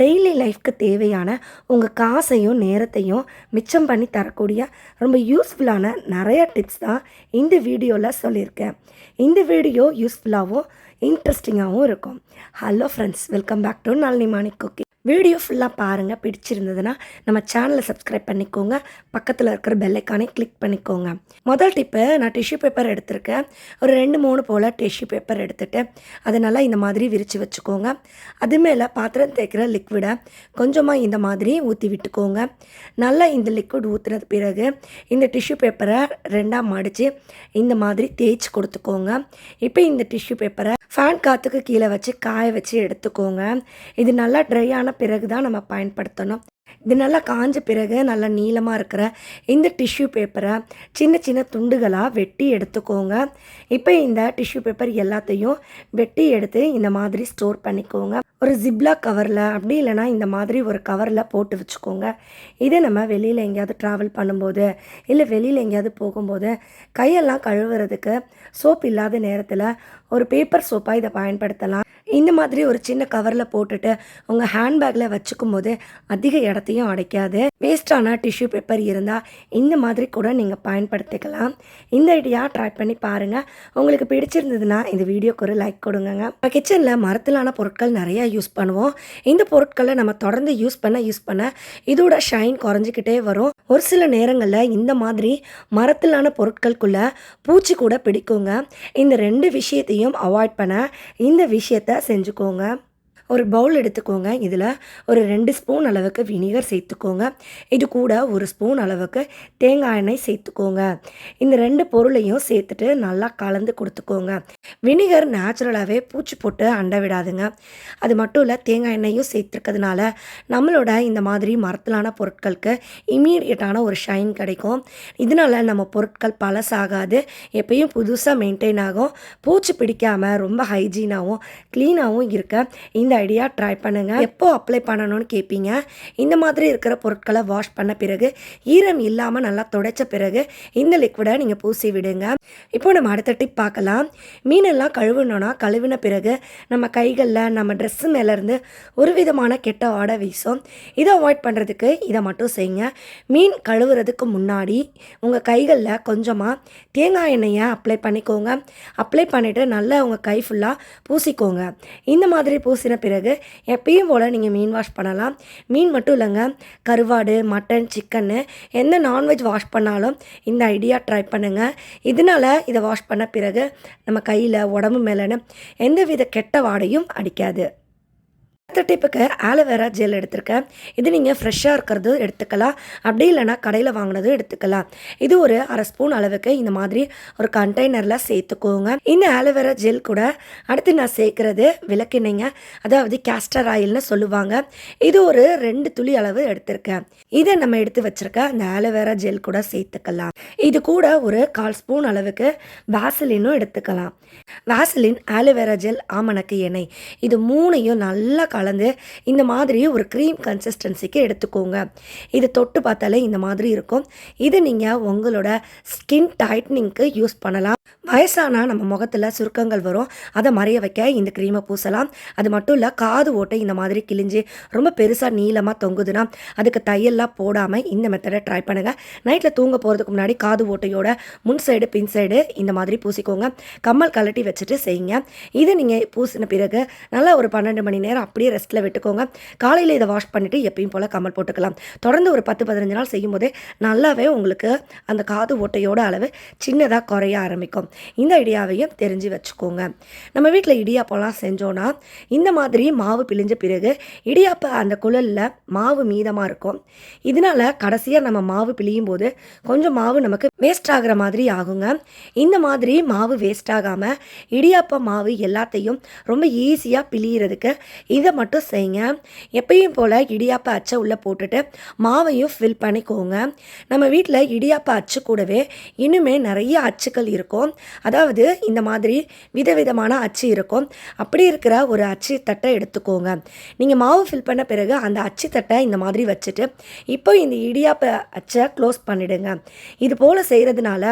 Daily லைஃப்க்கு தேவையான உங்கள் காசையும் நேரத்தையும் மிச்சம் பண்ணி தரக்கூடிய ரொம்ப யூஸ்ஃபுல்லான நிறைய டிப்ஸ் தான் இந்த வீடியோவில் சொல்லியிருக்கேன். இந்த வீடியோ யூஸ்ஃபுல்லாகவும் இன்ட்ரெஸ்டிங்காகவும் இருக்கும். Hello friends welcome back to Nalini Manik cookie video ஃபுல்லாக பாருங்கள் பிடிச்சிருந்ததுன்னா நம்ம சேனலை சப்ஸ்கிரைப் பண்ணிக்கோங்க. பக்கத்தில் இருக்கிற பெல்லைக்கானே கிளிக் பண்ணிக்கோங்க. முதல் டிப்பு நான் டிஷ்யூ பேப்பர் எடுத்திருக்கேன். ஒரு ரெண்டு மூணு போல் டிஷ்யூ பேப்பர் எடுத்துகிட்டு அதை நல்லா இந்த மாதிரி விரித்து வச்சுக்கோங்க. அது மேலே பாத்திரம் தேய்க்கிற லிக்விடை கொஞ்சமாக இந்த மாதிரி ஊற்றி விட்டுக்கோங்க. நல்லா இந்த லிக்விட் ஊற்றுனது பிறகு இந்த டிஷ்யூ பேப்பரை ரெண்டாக மடித்து இந்த மாதிரி தேய்ச்சி கொடுத்துக்கோங்க. இப்போ இந்த டிஷ்யூ பேப்பரை ஃபேன் காற்றுக்கு கீழே வச்சு காய வச்சு எடுத்துக்கோங்க. இது நல்லா ட்ரை ஆன பிறகு தான் நம்ம பயன்படுத்தணும். இது நல்லா காஞ்ச பிறகு நல்லா நீளமாக இருக்கிற இந்த டிஷ்யூ பேப்பரை சின்ன சின்ன துண்டுகளாக வெட்டி எடுத்துக்கோங்க. இப்போ இந்த டிஷ்யூ பேப்பர் எல்லாத்தையும் வெட்டி எடுத்து இந்த மாதிரி ஸ்டோர் பண்ணிக்கோங்க. ஒரு ஜிப்லா கவரில் அப்படி இல்லைனா இந்த மாதிரி ஒரு கவரில் போட்டு வச்சுக்கோங்க. இதை நம்ம வெளியில் எங்கேயாவது ட்ராவல் பண்ணும்போது இல்லை வெளியில் எங்கேயாவது போகும்போது கையெல்லாம் கழுவுறதுக்கு சோப் இல்லாத நேரத்தில் ஒரு பேப்பர் சோப்பாக இதை பயன்படுத்தலாம். இந்த மாதிரி ஒரு சின்ன கவரில் போட்டுட்டு உங்கள் ஹேண்ட்பேக்கில் வச்சுக்கும் போது அதிக இடத்தையும் அடைக்காது. வேஸ்டான டிஷ்யூ பேப்பர் இருந்தால் இந்த மாதிரி கூட நீங்கள் பயன்படுத்திக்கலாம். இந்த ஐடியா ட்ரை பண்ணி பாருங்கள் உங்களுக்கு பிடிச்சிருந்ததுன்னா இந்த வீடியோக்கு ஒரு லைக் கொடுங்க நம்ம கிச்சனில் மரத்திலான பொருட்கள் நிறையா யூஸ் பண்ணுவோம். இந்த பொருட்களை நம்ம தொடர்ந்து யூஸ் பண்ண யூஸ் பண்ண இதோட ஷைன் குறைஞ்சிக்கிட்டே வரும். ஒரு சில நேரங்களில் இந்த மாதிரி மரத்திலான பொருட்களுக்குள்ளே பூச்சி கூட பிடிக்குங்க. இந்த ரெண்டு விஷயத்தையும் அவாய்ட் பண்ண இந்த விஷயத்த செஞ்சுக்கோங்க. ஒரு பவுல் எடுத்துக்கோங்க. இதில் ஒரு ரெண்டு ஸ்பூன் அளவுக்கு வினிகர் சேர்த்துக்கோங்க. இது கூட ஒரு ஸ்பூன் அளவுக்கு தேங்காய் எண்ணெய் சேர்த்துக்கோங்க. இந்த ரெண்டு பொருளையும் சேர்த்துட்டு நல்லா கலந்து கொடுத்துக்கோங்க. வினிகர் நேச்சுரலாகவே பூச்சி போட்டு அண்டை விடாதுங்க. அது மட்டும் இல்லை தேங்காய் எண்ணெயும் சேர்த்துருக்கிறதுனால நம்மளோட இந்த மாதிரி மரத்திலான பொருட்களுக்கு இமீடியட்டான ஒரு ஷைன் கிடைக்கும். இதனால நம்ம பொருட்கள் பழசாகாது. எப்பயும் புதுசாக மெயின்டைன் ஆகும். பூச்சி பிடிக்காமல் ரொம்ப ஹைஜீனாகவும் க்ளீனாகவும் இருக்க. இந்த ஐடியா ட்ரை பண்ணுங்கள் எப்போ அப்ளை பண்ணணும்னு கேட்பீங்க இந்த மாதிரி இருக்கிற பொருட்களை வாஷ் பண்ண பிறகு ஈரம் இல்லாமல் நல்லா துடைச்ச பிறகு இந்த லிக்விடை நீங்கள் பூசி விடுங்க. இப்போ நம்ம அடுத்த டிப் பார்க்கலாம். மீனெல்லாம் கழுவினோன்னா கழுவின பிறகு நம்ம கைகளில் நம்ம ட்ரெஸ்ஸு மேலேருந்து ஒரு விதமான கெட்ட ஆடை வீசும். இதை அவாய்ட் பண்ணுறதுக்கு இதை மட்டும் செய்யுங்க. மீன் கழுவுறதுக்கு முன்னாடி உங்கள் கைகளில் கொஞ்சமாக தேங்காய் எண்ணெயை அப்ளை பண்ணிக்கோங்க. அப்ளை பண்ணிவிட்டு நல்லா உங்கள் கை ஃபுல்லாக பூசிக்கோங்க. இந்த மாதிரி பூசின பிறகு எப்பயும் போல் நீங்கள் மீன் வாஷ் பண்ணலாம். மீன் மட்டும் இல்லைங்க கருவாடு மட்டன் சிக்கன்னு எந்த நான்வெஜ் வாஷ் பண்ணாலும் இந்த ஐடியா ட்ரை பண்ணுங்கள் இதனால் இதை வாஷ் பண்ண பிறகு நம்ம கையில் உடம்பு மேலேன்னு எந்தவித கெட்ட வாடையும் அடிக்காது. அடுத்த டிப்புக்கு ஆலோவேரா ஜெல் எடுத்திருக்கேன். இது நீங்கள் ஃப்ரெஷ்ஷாக இருக்கிறது எடுத்துக்கலாம். அப்படி இல்லைனா கடையில் வாங்கினதும் எடுத்துக்கலாம். இது ஒரு அரை ஸ்பூன் அளவுக்கு இந்த மாதிரி ஒரு கண்டெய்னரில் சேர்த்துக்கோங்க. இந்த ஆலோவேரா ஜெல் கூட அடுத்து நான் சேர்க்குறது விளக்கினைங்க அதாவது கேஸ்டர் ஆயில்னு சொல்லுவாங்க. இது ஒரு ரெண்டு துளி அளவு எடுத்திருக்கேன். இதை நம்ம எடுத்து வச்சிருக்க அந்த ஆலோவேரா ஜெல் கூட சேர்த்துக்கலாம். இது கூட ஒரு கால் ஸ்பூன் அளவுக்கு வாசலினும் எடுத்துக்கலாம். வாசலின் ஆலோவேரா ஜெல் ஆமணக்கு எண்ணெய். இது மூணையும் நல்லா கலந்து இந்த மாதிரி ஒரு க்ரீம் கன்சிஸ்டன்சிக்கு எடுத்துக்கோங்க. இது தொட்டு பார்த்தாலே இந்த மாதிரி இருக்கும். இது நீங்கள் உங்களோட ஸ்கின் டைட்னிங்க்கு யூஸ் பண்ணலாம். வயசானா நம்ம முகத்தில் சுருக்கங்கள் வரும். அதை மறைய வைக்க இந்த க்ரீமை பூசலாம். அது மட்டும் இல்லை காது ஓட்டை இந்த மாதிரி கிழிஞ்சு ரொம்ப பெருசாக நீளமாக தொங்குதுன்னா அதுக்கு தையல்லாம் போடாமல் இந்த மெத்தடை ட்ரை பண்ணுங்கள் நைட்டில் தூங்க போகிறதுக்கு முன்னாடி காது ஓட்டையோட முன் சைடு பின் சைடு இந்த மாதிரி பூசிக்கோங்க. கம்மல் கலட்டி வச்சுட்டு செய்யுங்க. இதை நீங்கள் பூசின பிறகு நல்லா ஒரு பன்னெண்டு மணி நேரம் அப்படியே ரெஸ்ட்டில் விட்டுக்கோங்க. காலையில் இதை வாஷ் பண்ணிவிட்டு எப்பயும் போல் கமல் போட்டுக்கலாம். தொடர்ந்து ஒரு பத்து பதினஞ்சு நாள் செய்யும் போதே நல்லாவே உங்களுக்கு அந்த காது ஓட்டையோட அளவு சின்னதாக குறைய ஆரம்பிக்கும். இந்த ஐடியாவையும் தெரிஞ்சு வச்சுக்கோங்க. நம்ம வீட்டில் இடியாப்பம்லாம் செஞ்சோன்னா இந்த மாதிரி மாவு பிழிஞ்ச பிறகு இடியாப்ப அந்த குழலில் மாவு மீதமாக இருக்கும். இதனால் கடைசியாக நம்ம மாவு பிழியும் போது கொஞ்சம் மாவு நமக்கு வேஸ்ட் ஆகிற மாதிரி ஆகுங்க. இந்த மாதிரி மாவு வேஸ்ட் ஆகாமல் இடியாப்ப மாவு எல்லாத்தையும் ரொம்ப ஈஸியாக பிழியறதுக்கு இதை மட்டும் செய்யுங்க. எப்பயும் போல் இடியாப்ப அச்சை உள்ளே போட்டுட்டு மாவையும் ஃபில் பண்ணிக்கோங்க. நம்ம வீட்டில் இடியாப்ப அச்சு கூடவே இன்னுமே நிறைய அச்சுக்கள் இருக்கும். அதாவது இந்த மாதிரி விதவிதமான அச்சு இருக்கும். அப்படி இருக்கிற ஒரு அச்சு தட்டை எடுத்துக்கோங்க. நீங்கள் மாவு ஃபில் பண்ண பிறகு அந்த அச்சு தட்டை இந்த மாதிரி வச்சுட்டு இப்போ இந்த இடியாப்ப அச்சை க்ளோஸ் பண்ணிடுங்க. இது போல் செய்கிறதுனால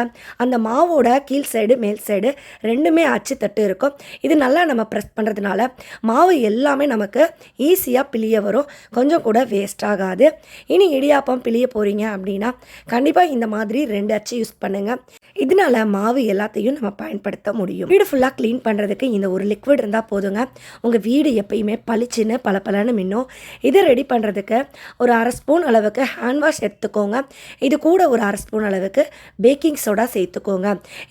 அந்த மாவோட கீழ் சைடு மேல் சைடு ரெண்டுமே அச்சு தட்டு இருக்கும். இது நல்லா நம்ம ப்ரெஸ் பண்ணுறதுனால மாவு எல்லாமே நமக்கு உங்களுக்கு ஈஸியாக பிழிய வரும். கொஞ்சம் கூட வேஸ்ட் ஆகாது. இனி இடியாப்பம் பிழிய போகிறீங்க அப்படின்னா கண்டிப்பாக இந்த மாதிரி ரெண்டு அச்சு யூஸ் பண்ணுங்கள் இதனால மாவு எல்லாத்தையும் நம்ம பயன்படுத்த முடியும். வீடு ஃபுல்லாக க்ளீன் பண்ணுறதுக்கு இந்த ஒரு லிக்விட் இருந்தால் போதுங்க. உங்கள் வீடு எப்பயுமே பளிச்சுன்னு பல பலன்னு மின்னும். இதை ரெடி பண்ணுறதுக்கு ஒரு அரை ஸ்பூன் அளவுக்கு ஹேண்ட் வாஷ் எடுத்துக்கோங்க. இது கூட ஒரு அரை ஸ்பூன் அளவுக்கு பேக்கிங் சோடா சேர்த்துக்கோங்க.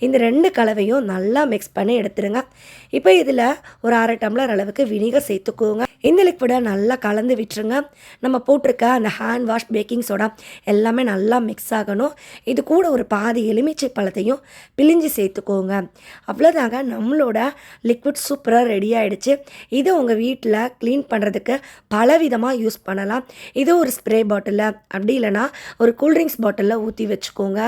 இந்த ரெண்டு கலவையும் நல்லா மிக்ஸ் பண்ணி எடுத்துருங்க. இப்போ இதில் ஒரு அரை டம்ளர் அளவுக்கு வினிகர் சேர்த்துக்கோங்க. இந்த லிக்விடை நல்லா கலந்து விட்டுருங்க. நம்ம போட்டிருக்க அந்த ஹேண்ட் வாஷ் பேக்கிங் சோடா எல்லாமே நல்லா மிக்ஸ் ஆகணும். இது கூட ஒரு பாதி எலுமிச்சை பழத்தையும் பிழிஞ்சு சேர்த்துக்கோங்க. அவ்வளோதாங்க நம்மளோட லிக்விட் சூப்பராக ரெடி ஆகிடுச்சு இதை உங்கள் வீட்டில் க்ளீன் பண்ணுறதுக்கு பலவிதமாக யூஸ் பண்ணலாம். இது ஒரு ஸ்ப்ரே பாட்டிலில் அப்படி இல்லைனா ஒரு கூல்ட்ரிங்க்ஸ் பாட்டிலில் ஊற்றி வச்சுக்கோங்க.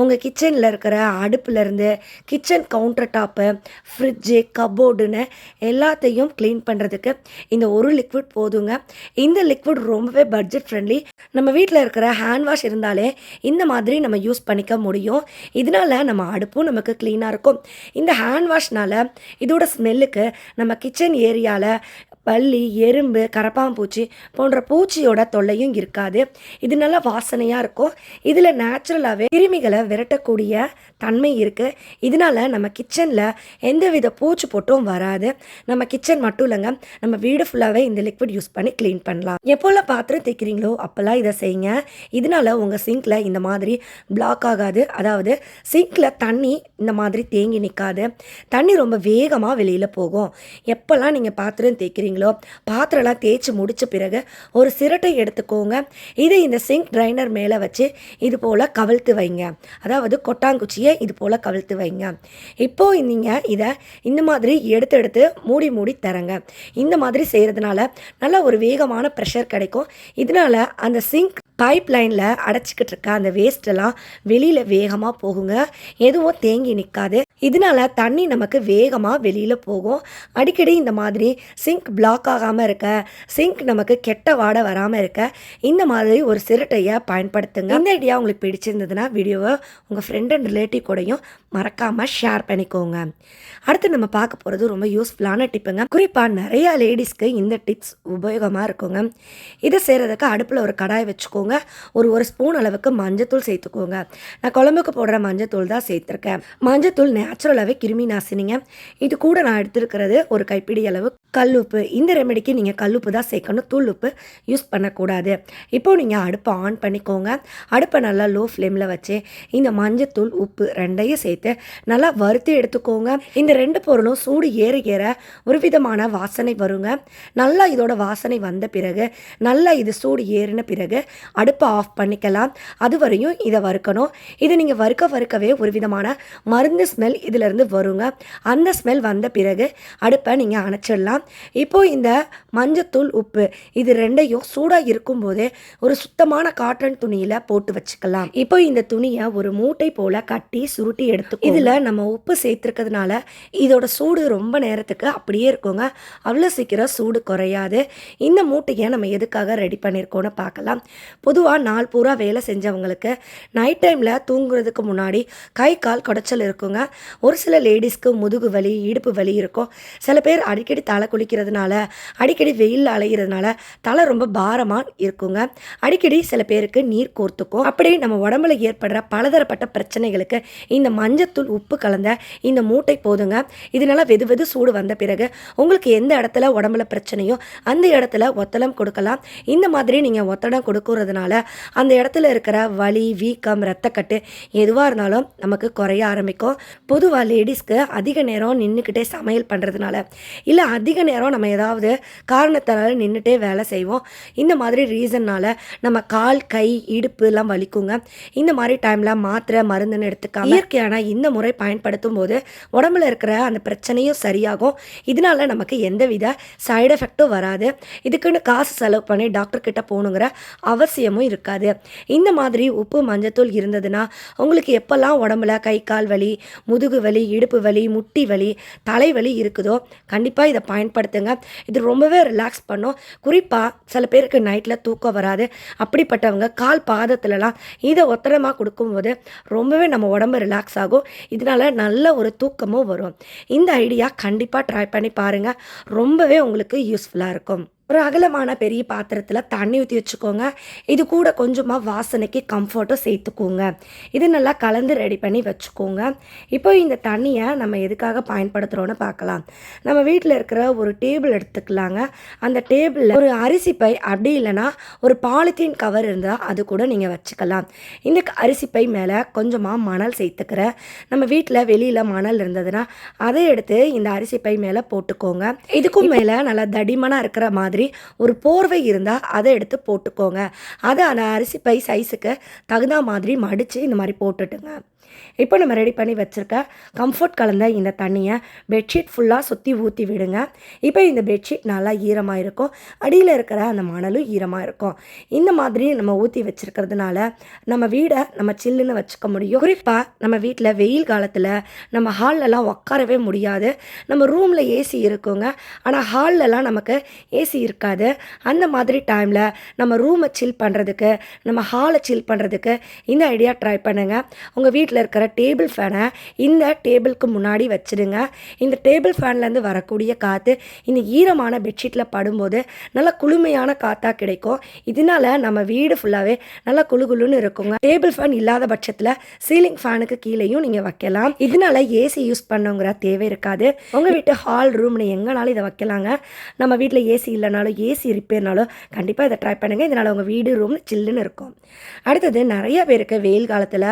உங்கள் கிச்சனில் இருக்கிற அடுப்புலேருந்து கிச்சன் கவுண்டர் டாப்பு ஃப்ரிட்ஜு கபோர்டுன்னு எல்லாத்தையும் க்ளீன் பண்ணுறதுக்கு இந்த ஒரு ஒரு லிக்விட் போதுங்க. இந்த லிக்விட் ரொம்பவே பட்ஜெட் ஃப்ரெண்ட்லி நம்ம வீட்டில் இருக்கிற ஹேண்ட் வாஷ் இருந்தாலே இந்த மாதிரி நம்ம யூஸ் பண்ணிக்க முடியும். இதனால நம்ம அடுப்பும் நமக்கு க்ளீனாக இருக்கும். இந்த ஹேண்ட் வாஷ்னால இதோட ஸ்மெல்லுக்கு நம்ம கிச்சன் ஏரியாவில் பள்ளி எறும்பு கரப்பாம்பூச்சி போன்ற பூச்சியோட தொல்லையும் இருக்காது. இது நல்லா வாசனையாக இருக்கும். இதில் நேச்சுரலாகவே கிருமிகளை விரட்டக்கூடிய தன்மை இருக்குது இதனால நம்ம கிச்சனில் எந்தவித பூச்சி போட்டும் வராது. நம்ம கிச்சன் மட்டும் இல்லைங்க. நம்ம வீடு ஃபுல்லாகவே இந்த லிக்விட் யூஸ் பண்ணி க்ளீன் பண்ணலாம். எப்போல்லாம் பாத்திரம் தைக்கிறீங்களோ அப்போல்லாம் இதை செய்யுங்க. இதனால உங்கள் சிங்க்கில் இந்த மாதிரி பிளாக் ஆகாது. அதாவது சிங்க்கில் தண்ணி இந்த மாதிரி தேங்கி நிற்காது தண்ணி ரொம்ப வேகமாக வெளியில் போகும். எப்போல்லாம் நீங்கள் பாத்திரம் தேய்க்கிறீங்க தேய்க்கிறீங்களோ பாத்திரம்லாம் தேய்ச்சி முடிச்ச பிறகு ஒரு சிரட்டை எடுத்துக்கோங்க. இதை இந்த சிங்க் ட்ரைனர் மேலே வச்சு இது போல் கவிழ்த்து வைங்க. அதாவது கொட்டாங்குச்சியை இது போல் கவிழ்த்து வைங்க. இப்போ நீங்கள் இதை இந்த மாதிரி எடுத்து எடுத்து மூடி மூடி தரங்க. இந்த மாதிரி செய்கிறதுனால நல்ல ஒரு வேகமான ப்ரெஷர் கிடைக்கும். இதனால அந்த சிங்க் பைப் லைனில் அடைச்சிக்கிட்டு இருக்க அந்த வேஸ்ட்டெல்லாம் வெளியில் வேகமாக போகுங்க. எதுவும் தேங்கி நிற்காது இதனால தண்ணி நமக்கு வேகமாக வெளியில் போகும். அடிக்கடி இந்த மாதிரி சிங்க் பிளாக் ஆகாமல் இருக்க சிங்க் நமக்கு கெட்ட வாடை வராமல் இருக்க இந்த மாதிரி ஒரு சிரட்டையை பயன்படுத்துங்க. இந்த ஐடியா உங்களுக்கு பிடிச்சிருந்ததுன்னா வீடியோவை உங்கள் ஃப்ரெண்ட் அண்ட் ரிலேட்டிவ் கூடயும் மறக்காமல் ஷேர் பண்ணிக்கோங்க. அடுத்து நம்ம பார்க்க போகிறது ரொம்ப யூஸ்ஃபுல்லான டிப்புங்க குறிப்பாக நிறையா லேடிஸ்க்கு இந்த டிப்ஸ் உபயோகமாக இருக்குங்க. இதை செய்கிறதுக்கு அடுப்பில் ஒரு கடாய் வச்சுக்கோங்க ஒரு ஒரு ஸ்பூன் அளவுக்கு மஞ்சத்தூள் சேர்த்துக்கோங்க. நான் குழம்புக்கு போடுற மஞ்சத்தூள் தான் சேர்த்துருக்கேன். மஞ்சத்தூள் நேச்சுரலாகவே கிருமி நாசினிங்க. இது கூட நான் எடுத்துருக்கிறது ஒரு கைப்பிடி அளவு கல்லுப்பு இந்த ரெமெடிக்கு நீங்கள் கல்லுப்பு தான் சேர்க்கணும். தூள் உப்பு யூஸ் பண்ணக்கூடாது. இப்போ நீங்கள் அடுப்பை ஆன் பண்ணிக்கோங்க. அடுப்பை நல்லா லோ ஃப்ளேமில் வச்சு இந்த மஞ்சத்தூள் உப்பு ரெண்டையும் சேர்த்து நல்லா வறுத்து எடுத்துக்கோங்க. இந்த ரெண்டு பொருளும் சூடு ஏற ஏற ஒரு விதமான வாசனை வருங்க. நல்லா இதோட வாசனை வந்த பிறகு நல்லா இது சூடு ஏறின பிறகு அடுப்பை ஆஃப் பண்ணிக்கலாம். அது வரையும் இதை வறுக்கணும். இதை நீங்கள் வறுக்க வறுக்கவே ஒரு விதமான மருந்து ஸ்மெல் இதிலிருந்து வருங்க. அந்த ஸ்மெல் வந்த பிறகு அடுப்பை நீங்கள் அணைச்சிடலாம். இப்போது இந்த மஞ்சத்தூள் உப்பு இது ரெண்டையும் சூடாக இருக்கும்போதே ஒரு சுத்தமான காட்டன் துணியில் போட்டு வச்சுக்கலாம். இப்போ இந்த துணியை ஒரு மூட்டை போல் கட்டி சுருட்டி எடுத்து இதில் நம்ம உப்பு சேர்த்துருக்கிறதுனால இதோட சூடு ரொம்ப நேரத்துக்கு அப்படியே இருக்குங்க. அவ்வளோ சீக்கிரம் சூடு குறையாது. இந்த மூட்டையை நம்ம எதுக்காக ரெடி பண்ணியிருக்கோன்னு பார்க்கலாம். பொதுவாக நாள் பூரா வேலை செஞ்சவங்களுக்கு நைட் டைமில் தூங்குறதுக்கு முன்னாடி கை கால் குடைச்சல் இருக்குங்க. ஒரு சில லேடிஸ்க்கு முதுகு வலி இடுப்பு வலி இருக்கும். சில பேர் அடிக்கடி தலை குளிக்கிறதுனால அடிக்கடி வெயில் அலைகிறதுனால தலை ரொம்ப பாரமாக இருக்குங்க. அடிக்கடி சில பேருக்கு நீர் கோர்த்துக்கும். அப்படி நம்ம உடம்புல ஏற்படுற பலதரப்பட்ட பிரச்சனைகளுக்கு இந்த மஞ்சத்தூள் உப்பு கலந்த இந்த மூட்டை போதுங்க. இதனால வெது வெது சூடு வந்த பிறகு உங்களுக்கு எந்த இடத்துல உடம்புல பிரச்சனையோ அந்த இடத்துல ஒத்தடம் கொடுக்கலாம். இந்த மாதிரி நீங்கள் ஒத்தடம் கொடுக்கறது இருக்கிறதுனால அந்த இடத்துல இருக்கிற வலி வீக்கம் ரத்தக்கட்டு எதுவாக இருந்தாலும் நமக்கு குறைய ஆரம்பிக்கும். பொதுவாக லேடிஸ்க்கு அதிக நேரம் நின்றுக்கிட்டே சமையல் பண்ணுறதுனால இல்லை அதிக நேரம் நம்ம ஏதாவது காரணத்தினால நின்றுட்டே வேலை செய்வோம். இந்த மாதிரி ரீசன்னால் நம்ம கால் கை இடுப்பு எல்லாம் வலிக்குங்க. இந்த மாதிரி டைமில் மாத்திரை மருந்துன்னு எடுத்துக்காம இயற்கையான இந்த முறை பயன்படுத்தும் போது உடம்புல இருக்கிற அந்த பிரச்சனையும் சரியாகும். இதனால நமக்கு எந்தவித சைடு எஃபெக்டும் வராது. இதுக்குன்னு காசு செலவு பண்ணி டாக்டர் கிட்ட போகணுங்கிற அவசியம் அவசியமும் இருக்காது. இந்த மாதிரி உப்பு மஞ்சத்தூள் இருந்ததுன்னா உங்களுக்கு எப்போல்லாம் உடம்புல கை கால் வலி முதுகு வலி இடுப்பு வலி முட்டி வலி தலைவலி இருக்குதோ கண்டிப்பாக இதை பயன்படுத்துங்க. இது ரொம்பவே ரிலாக்ஸ் பண்ணும். குறிப்பாக சில பேருக்கு நைட்டில் தூக்கம் வராது. அப்படிப்பட்டவங்க கால் பாதத்துலலாம் இதை ஒத்தடமாக கொடுக்கும்போது ரொம்பவே நம்ம உடம்பு ரிலாக்ஸ் ஆகும். இதனால நல்ல ஒரு தூக்கமும் வரும். இந்த ஐடியா கண்டிப்பாக ட்ரை பண்ணி பாருங்கள் ரொம்பவே உங்களுக்கு யூஸ்ஃபுல்லாக இருக்கும். ஒரு அகலமான பெரிய பாத்திரத்தில் தண்ணி ஊற்றி வச்சுக்கோங்க. இது கூட கொஞ்சமாக வாசனைக்கு கம்ஃபர்ட்டும் சேர்த்துக்கோங்க. இது நல்லா கலந்து ரெடி பண்ணி வச்சுக்கோங்க. இப்போ இந்த தண்ணியை நம்ம எதுக்காக பயன்படுத்துகிறோன்னு பார்க்கலாம். நம்ம வீட்டில் இருக்கிற ஒரு டேபிள் எடுத்துக்கலாங்க. அந்த டேபிளில் ஒரு அரிசி பை அப்படி இல்லைன்னா ஒரு பாலித்தீன் கவர் இருந்தால் அது கூட நீங்கள் வச்சுக்கலாம். இந்த அரிசி பை மேலே கொஞ்சமாக மணல் சேர்த்துக்கிறேன் நம்ம வீட்டில் வெளியில் மணல் இருந்ததுன்னா அதை எடுத்து இந்த அரிசி பை மேலே போட்டுக்கோங்க. இதுக்கும் மேலே நல்லா தடிமனாக இருக்கிற மாதிரி ஒரு போர்வை இருந்தால் அதை எடுத்து போட்டுக்கோங்க. அதை அந்த அரிசி பை சைஸுக்கு தகுந்த மாதிரி மடித்து இந்த மாதிரி போட்டுட்டுங்க. இப்போ நம்ம ரெடி பண்ணி வச்சுருக்க கம்ஃபர்ட் கலந்த இந்த தண்ணியை பெட்ஷீட் ஃபுல்லாக சுற்றி ஊற்றி விடுங்க. இப்போ இந்த பெட்ஷீட் நல்லா ஈரமாக இருக்கும். அடியில் இருக்கிற அந்த மணலும் ஈரமாக இருக்கும். இந்த மாதிரி நம்ம ஊற்றி வச்சுருக்கிறதுனால நம்ம வீடை நம்ம சில்லுன்னு வச்சுக்க முடியும். குறிப்பாக நம்ம வீட்டில் வெயில் காலத்தில் நம்ம ஹால்லலாம் உட்காரவே முடியாது. நம்ம ரூமில் ஏசி இருக்குங்க. ஆனால் ஹால்லலாம் நமக்கு ஏசி இருக்காது. அந்த மாதிரி டைமில் நம்ம ரூமை சில் பண்ணுறதுக்கு நம்ம ஹாலை சில் பண்ணுறதுக்கு இந்த ஐடியா ட்ரை பண்ணுங்கள் உங்கள் வீட்டில் இருக்கிற டேபிள் ஃபேனை இந்த டேபிளுக்கு முன்னாடி வச்சுடுங்க. இந்த டேபிள் ஃபேன்லேருந்து வரக்கூடிய காற்று இந்த ஈரமான பெட்ஷீட்டில் படும்போது நல்ல குளுமையான காற்றாக கிடைக்கும். இதனால நம்ம வீடு ஃபுல்லாகவே நல்லா குளு குளுன்னு இருக்குங்க. டேபிள் ஃபேன் இல்லாத பட்சத்தில் சீலிங் ஃபேனுக்கு கீழேயும் நீங்கள் வைக்கலாம். இதனால ஏசி யூஸ் பண்ணுங்கிற தேவை இருக்காது. உங்கள் வீட்டு ஹால் ரூம்னு எங்கேனாலும் இதை வைக்கலாங்க. நம்ம வீட்டில் ஏசி இல்லைனாலும் ஏசி ரிப்பேர்னாலும் கண்டிப்பாக இதை ட்ரை பண்ணுங்கள் இதனால் உங்கள் வீடு ரூம் சில்லுன்னு இருக்கும். அடுத்தது நிறைய பேருக்கு வெயில் காலத்தில்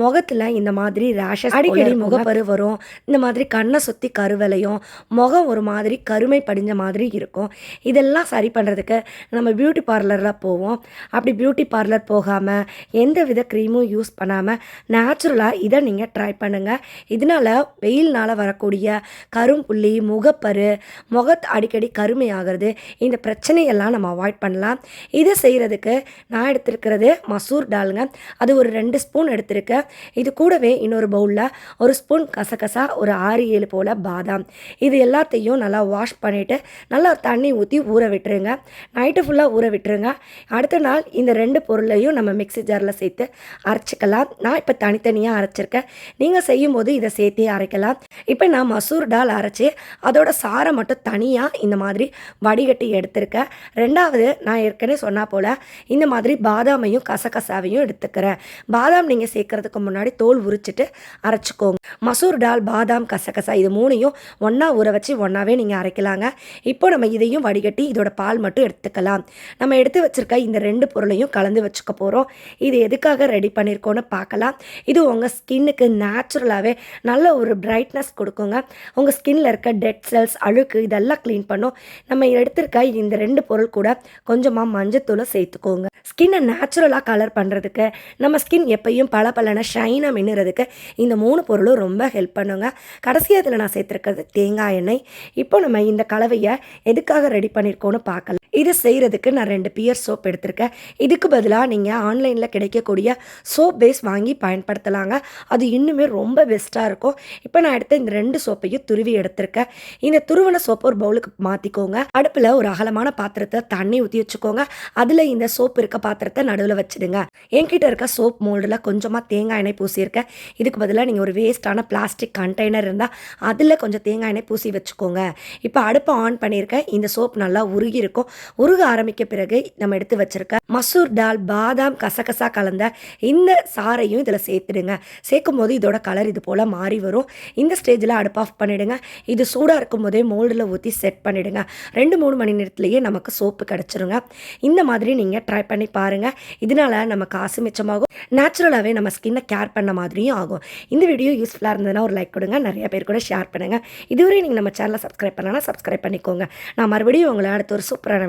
முகத்தில் இந்த மாதிரி ரேஷஸ் அடிக்கடி முகப்பரு வரும். இந்த மாதிரி கண்ணை சுற்றி கருவலையும் முகம் ஒரு மாதிரி கருமை படிஞ்ச மாதிரி இருக்கும். இதெல்லாம் சரி பண்ணுறதுக்கு நம்ம பியூட்டி பார்லரில் போவோம். அப்படி பியூட்டி பார்லர் போகாமல் எந்த வித க்ரீமும் யூஸ் பண்ணாமல் நேச்சுரலாக இதை நீங்கள் ட்ரை பண்ணுங்கள் இதனால் வெயில்னால் வரக்கூடிய கரும்புள்ளி முகப்பரு முகத்து அடிக்கடி கருமையாகிறது. இந்த பிரச்சனையெல்லாம் நம்ம அவாய்ட் பண்ணலாம். இதை செய்கிறதுக்கு நான் எடுத்திருக்கிறது மசூர் டாலுங்க. அது ஒரு ரெண்டு ஸ்பூன் எடுத்திருக்கேன். இது கூடவே இன்னொரு பவுலில் ஒரு ஸ்பூன் கசகசா ஒரு ஆறு ஏழு போல் பாதாம். இது எல்லாத்தையும் நல்லா வாஷ் பண்ணிவிட்டு நல்லா தண்ணி ஊற்றி ஊற விட்டுருங்க. நைட்டு ஃபுல்லாக ஊற விட்டுருங்க. அடுத்த நாள் இந்த ரெண்டு பொருளையும் நம்ம மிக்ஸி ஜாரில் சேர்த்து அரைச்சிக்கலாம். நான் இப்போ தனித்தனியாக அரைச்சிருக்கேன். நீங்கள் செய்யும்போது இதை சேர்த்தே அரைக்கலாம். இப்போ நான் மசூர் டால் அரைச்சி அதோட சாரை மட்டும் தனியாக இந்த மாதிரி வடிகட்டி எடுத்திருக்கேன். ரெண்டாவது நான் ஏற்கனவே சொன்னால் போல் இந்த மாதிரி பாதாமையும் கசகசாவையும் எடுத்துக்கிறேன். பாதாம் நீங்கள் சேர்க்கறதுக்கு முன்னாடி தோல் உரிச்சிட்டு அரைச்சிக்கோங்க. மசூர் டால் பாதாம் கசகசா இது மூணையும் ஒன்றா ஊற வச்சு ஒன்றாவே நீங்கள் அரைக்கலாங்க. இப்போ நம்ம இதையும் வடிகட்டி இதோட பால் மட்டும் எடுத்துக்கலாம். நம்ம எடுத்து வச்சிருக்க இந்த ரெண்டு பொருளையும் கலந்து வச்சுக்க போகிறோம் இது எதுக்காக ரெடி பண்ணியிருக்கோன்னு பார்க்கலாம். இது உங்கள் ஸ்கின்னுக்கு நேச்சுரலாகவே நல்ல ஒரு பிரைட்னஸ் கொடுக்குங்க. உங்கள் ஸ்கின்ல இருக்க டெட் செல்ஸ் அழுக்கு இதெல்லாம் க்ளீன் பண்ணும். நம்ம எடுத்திருக்க இந்த ரெண்டு பொருள் கூட கொஞ்சமாக மஞ்சத்தூளை சேர்த்துக்கோங்க. ஸ்கின்னை நேச்சுரலாக கலர் பண்ணுறதுக்கு நம்ம ஸ்கின் எப்பயும் பல பலன ஷைனாக பண்ணுறதுக்கு இந்த மூணு பொருளும் ரொம்ப ஹெல்ப் பண்ணுங்க. கடைசியாக இதில் நான் சேர்த்துருக்கிறது தேங்காய் எண்ணெய். இப்போ நம்ம இந்த கலவையை எதுக்காக ரெடி பண்ணியிருக்கோன்னு பார்க்கலாம். இது செய்கிறதுக்கு நான் ரெண்டு பியர் சோப் எடுத்திருக்கேன். இதுக்கு பதிலாக நீங்கள் ஆன்லைனில் கிடைக்கக்கூடிய சோப் பேஸ் வாங்கி பயன்படுத்தலாங்க. அது இன்னுமே ரொம்ப பெஸ்ட்டாக இருக்கும். இப்போ நான் எடுத்த இந்த ரெண்டு சோப்பையும் துருவி எடுத்திருக்கேன். இந்த துருவன சோப்பு ஒரு பவுலுக்கு மாற்றிக்கோங்க அடுப்பில் ஒரு அகலமான பாத்திரத்தை தண்ணி ஊற்றி வச்சுக்கோங்க. அதில் இந்த சோப்பு இருக்க பாத்திரத்தை நடுவில் வச்சுடுங்க. என்கிட்ட இருக்க சோப் மோல்டில் கொஞ்சமாக தேங்காய் எண்ணெய் பூசியிருக்கேன். இதுக்கு பதிலாக நீங்கள் ஒரு வேஸ்ட்டான பிளாஸ்டிக் கண்டெய்னர் இருந்தால் அதில் கொஞ்சம் தேங்காய் எண்ணெய் பூசி வச்சுக்கோங்க. இப்போ அடுப்பை ஆன் பண்ணியிருக்கேன். இந்த சோப் நல்லா உருகி இருக்கும். உருக ஆரம்பிக்க பிறகு நம்ம எடுத்து வச்சிருக்க மசூர் டால் பாதாம் கசகசா கலந்த இந்த சாறையும் இதில் சேர்த்துடுங்க. சேர்க்கும் போது இதோட கலர் இது போல் மாறி வரும். இந்த ஸ்டேஜில் அடுப்பு ஆஃப் பண்ணிடுங்க. இது சூடாக இருக்கும் போதே மோல்டில் ஊற்றி செட் பண்ணிடுங்க. ரெண்டு மூணு மணி நேரத்துலேயே நமக்கு சோப்பு கிடச்சிருங்க. இந்த மாதிரி நீங்கள் ட்ரை பண்ணி பாருங்கள் இதனால நம்ம காசு மிச்சமாகும். நேச்சுரலாகவே நம்ம ஸ்கின்னை கேர் பண்ண மாதிரியும் ஆகும். இந்த வீடியோ யூஸ்ஃபுல்லாக இருந்ததுன்னா ஒரு லைக் கொடுங்க. நிறைய பேர் கூட ஷேர் பண்ணுங்கள் இதுவரை நீங்கள் நம்ம சேனலை சப்ஸ்கிரைப் பண்ணலாம் சப்ஸ்கிரைப் பண்ணிக்கோங்க. நான் மறுபடியும் உங்களை அடுத்த ஒரு சூப்பரான